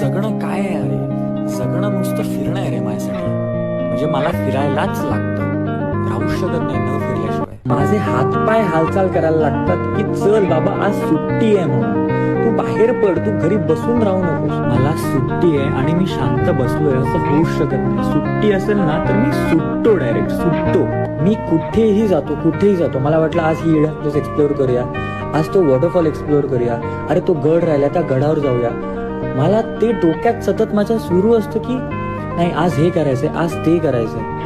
जगणं काय आहे अरे? जगणं नुसतं फिरणं आहे रे माझ्यासाठी. म्हणजे मला फिरायलाच लागतं. राहू शकत नाही न फिरल्याशिवाय. माझे हातपाय हालचाल करायला लागतात की चल बाबा आज सुट्टी आहे म्हणून. तू बाहेर पड तू घरी बसून राहू नकोस. मला सुट्टी आहे आणि मी शांत बसलोय असं होऊ शकत नाही. सुट्टी असेल ना तर मी सुटतो डायरेक्ट सुटतो. मी कुठेही जातो कुठेही जातो. मला वाटलं आज ही एक्सप्लोअर करूया. आज तो वॉटरफॉल एक्सप्लोअर करूया. अरे तो गड राहिला त्या गडावर जाऊया. मला ते डोक्यात सतत माझ्या सुरू असतं की नाही आज हे करायचंय आज ते करायचंय.